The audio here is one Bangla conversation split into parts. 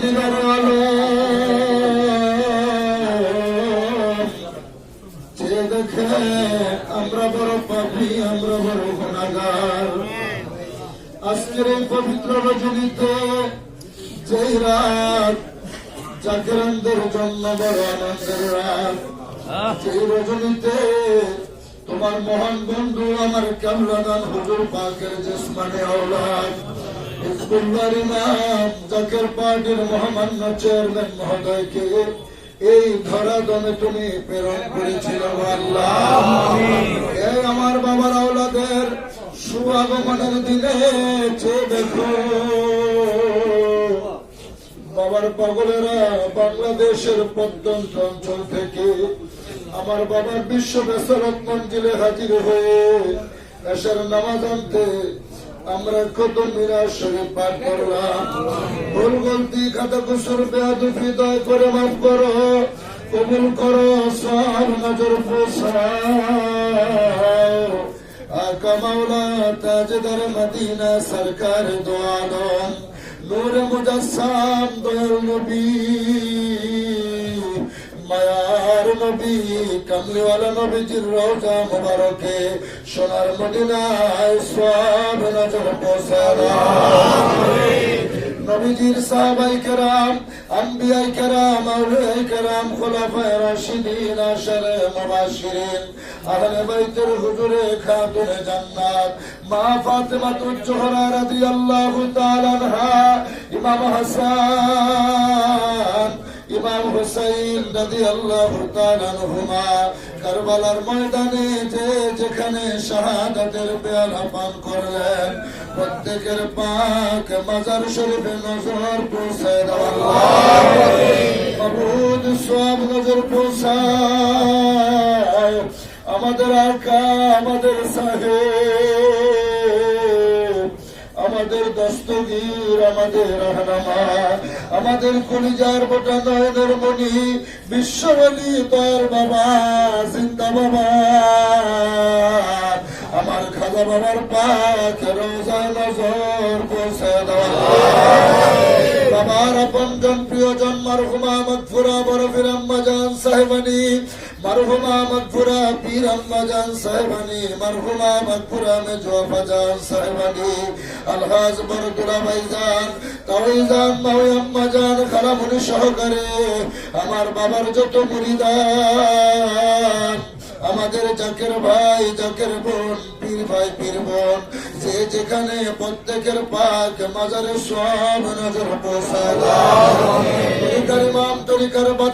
দিনের আলো যে দেখে আমরা বড় পাপি, আমরা বড় গুণাগার আজকের এই পবিত্র রজনীতে যেই রাত, জাকিরানদের জন্য বড় আনন্দের রাত। সেই রজনীতে তোমার মহান বন্ধু আমার কামরাদান হুজুর পাকের জেসমানে আওলাদ। এই ধরা প্রেরণ আমার বাবার আওলাদের দিনে দেখো, বাবার পাগলেরা বাংলাদেশের প্রত্যন্ত অঞ্চল থেকে আমার বাবার বিশ্ব বেসরত মঞ্জিলে হাজির হয়ে এসার নামাজ আনতে আমরা কত মিরাজ শরীফ পাঠ করলাম। ভুল গলতি, খাতা কুসুর বেয়াদুফি দয় করে মাফ করো। কবুল করো সব নজর মাওলা, তাজদার মদিনা সরকার দো আলম নূর মুজাসসাম, দয়াল নবী। মায়ার নবী, কামলিওয়ালা নবীজির রোজা মুবারকে, সোনার মদিনায় সব নজর পৌঁছালা নবীজির সাহাবাই কেরাম, আম্বিয়াই কেরাম, আউলিয়াই কেরাম, খোলাফায়ে রাশিদিন, আশারে মুবাশশিরিন আহলে বাইতের হুজুরে খাতুনে জান্নাত। মা ফাতেমাতুজ জোহরা রাদিয়াল্লাহু তাআলা ইমাম হাসান। ইমাম হুসাইন রাদিয়াল্লাহু তাআলা আনহুমা, কারবালার ময়দানে যে যেখানে শাহাদাতের পেয়ালা পান করলেন, প্রত্যেকের পাক মাজার শরীফে নজর পৌঁছায় দেওয়া। মাবুদ সব নজর পৌঁছায়। আমাদের আকা, আমাদের সাহেব দস্তগীর আমাদের রহনামা, আমাদের কলিজার বোটা নয়নের মণি, বিশ্ববলী দয়ার বাবা জিন্দা বাবা আমার খাজা বাবার পাক রোজা নজর পৌঁছে দেওয়া বাবার আপন জন, প্রিয়জন, মারহুমা মকফুরা বরফির আম্মাজান, সাহেবানি মারহুমা মকফুরা পীর আম্মাজান সাহেবানি, মারহুমা মকফুরা মেজওয়াফা জান সাহেবানি, আলহাজ বরদুলা ভাইজান তাওইজান মাওই আম্মাজান, খালামুনি সহকারে, আমার বাবার যত মুরিদান, আমাদের জাকের ভাই, জাকের বোন, পীর ভাই, পীর বোন, যে যেখানে প্রত্যেকের পাক মাজারে সব নজর ইমাম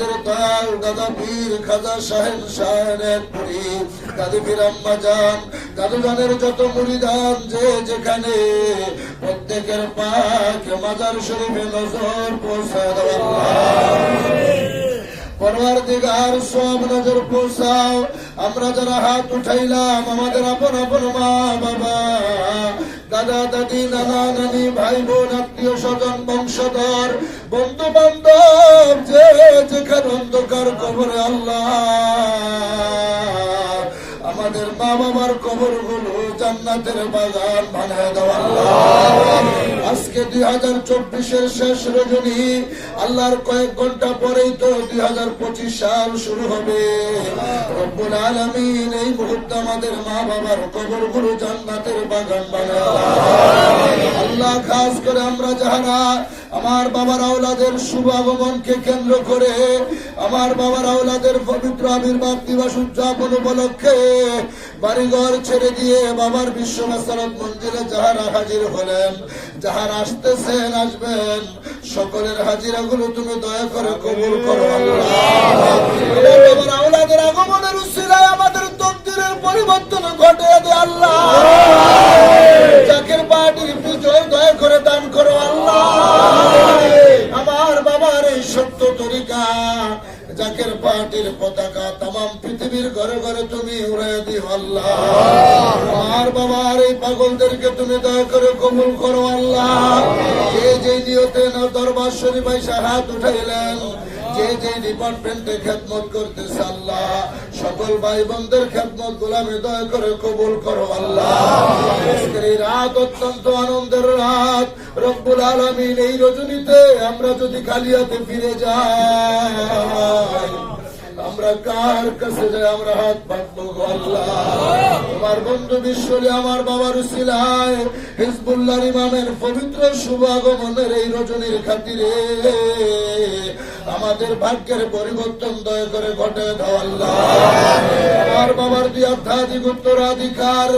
আমাদের দয়াল দাদা পীর খাজা সাহেব সাহেব পুরী, দাদি পীর আম্মা যান, দাদু জানের যত মুরিদান যে যেখানে, প্রত্যেকের পাক মাজার শরীফে নজর পৌঁছায় দেওয়া পরওয়ার দিগার সব নজর পৌঁছাও, আমরা যারা হাত উঠাইলাম, আমাদের আপন আপন মা বাবা, দাদা দাদি, নানা নানি, ভাই বোন, আত্মীয় স্বজন, বংশধর বন্ধু বান্ধব যে যেখানে অন্ধকার কবরে আল্লাহ। আমাদের মা বাবার কবরগুলো জান্নাতের বাগান বানায় দেওয়া আজকে দুই হাজার চব্বিশের শেষ রজনী, আল্লাহর কয়েক ঘণ্টা পরেই তো দুই হাজার পঁচিশ সাল শুরু হবে। রব্বুল আলমিন এই মুহূর্তে আমাদের মা বাবার কবরগুলো জান্নাতের বাগান বানায় আল্লাহ, খাস করে আমরা যাহারা আমার বাবার আওলাদের শুভ আগমনকে কেন্দ্র করে আমার বাবার আওলাদের পবিত্র আবির্ভাব দিবস উদযাপন উপলক্ষে বাড়িঘর ছেড়ে দিয়ে বাবার বিশ্ব মাসারত মন্দিরে যাহারা হাজির হলেন, যাহারা আসতেছেন, আসবেন, সকলের হাজিরা হাজিরাগুলো তুমি দয়া করে কবুল করো আওলাদের আগমনের উসিলায় আমাদের তকদিরের পরিবর্তন ঘটে আল্লাহ। তাম পৃথিবীর ঘরে ঘরে তুমি উড়াইয়া দিও আল্লাহ। আমার বাবার এই পাগলদেরকে তুমি দয়া করে কবুল করো আল্লাহ। যে যে নিয়তে না দরবার শরীফ হাত উঠাইলেন, যে যে ডিপার্টমেন্টে খেদমত আল্লাহ, সকল ভাই বোনদের খেদমত দয়া করে কবুল করো আল্লাহ। রাত অত্যন্ত আনন্দের রাত। রব্বুল আলমিন এই রজনীতে আমরা যদি কালিয়াতে ফিরে যাই। আমরা কার কাছে যাই আমরা হাত পাতবো তোমার বন্ধু বিশ্বলে, আমার বাবার উসিলায় হিজবুল্লাহ ইমামের পবিত্র শুভ আগমনের এই রজনীর খাতিরে আমাদের ভাগ্যের পরিবর্তন দয়া করে ঘটে আমার বাবার দুই অর্ধাধিক উত্তরাধিকার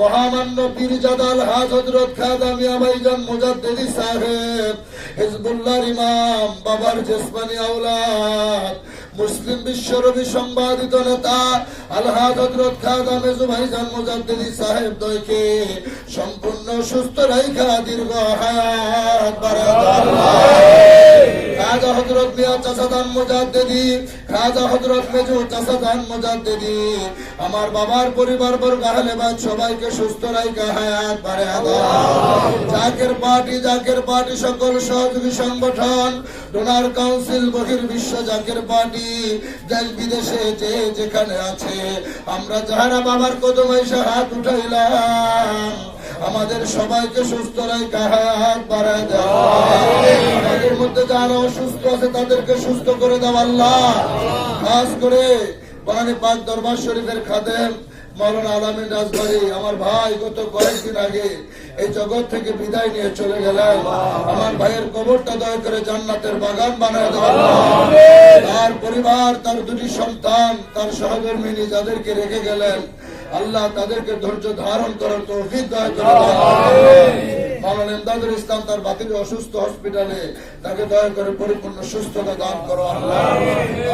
মহামান্য পীরজাদাল হাজ হজরত খাদামিয়া ভাইজান মুজাদ্দিদি সাহেব, হিজবুল্লাহর ইমাম, বাবার জেসমানি আওলাদ মুসলিম বিশ্বরবি সম্বাদিত নেতা আলহাদ হজরত খাদা মেজু ভাইজান মুজাদ্দিদি সাহেব দয়কে সম্পূর্ণ সুস্থ রাইখা দীর্ঘ হায়াত খাজা হজরত মিয়া মুজাদ্দিদি খাজা হজরত মেজু চাষাদান মুজাদ্দিদি আমার বাবার পরিবার বর্গ আহলে সবাইকে সুস্থ রাইখা হায়াত বাড়ে জাকের পার্টি জাকের পার্টি, সকল সহযোগী সংগঠন, ডোনার কাউন্সিল, বহির বিশ্ব জাকের পার্টি, দেশ বিদেশে যে যেখানে আছে, আমরা যাহারা বাবার কদম এসে হাত উঠাইলাম, আমাদের সবাইকে সুস্থ রাখা হাত বাড়ায় দেওয়া যারা অসুস্থ আছে তাদেরকে সুস্থ করে দাও আল্লাহ। খাস করে বাগানে পাক দরবার শরীফের খাদেম মৌলানা আলামিন রাজবাড়ি। আমার ভাই গত কয়েকদিন আগে এই জগৎ থেকে বিদায় নিয়ে চলে গেলেন। আমার ভাইয়ের কবরটা দয়া করে জান্নাতের বাগান বানায় দেওয়া তার পরিবার তার দুটি সন্তান তার সহধর্মিনী যাদেরকে রেখে গেলেন আল্লাহ তাদেরকে ধৈর্য ধারণ করার তৌফিক দয়া করে ইমদাদুল ইসলাম তার বাতিল অসুস্থ হসপিটালে। তাকে দয়া করে পরিপূর্ণ সুস্থতা দান করো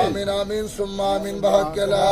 আমিন আমিন, সুম্মা, আমিন বাহাকেলা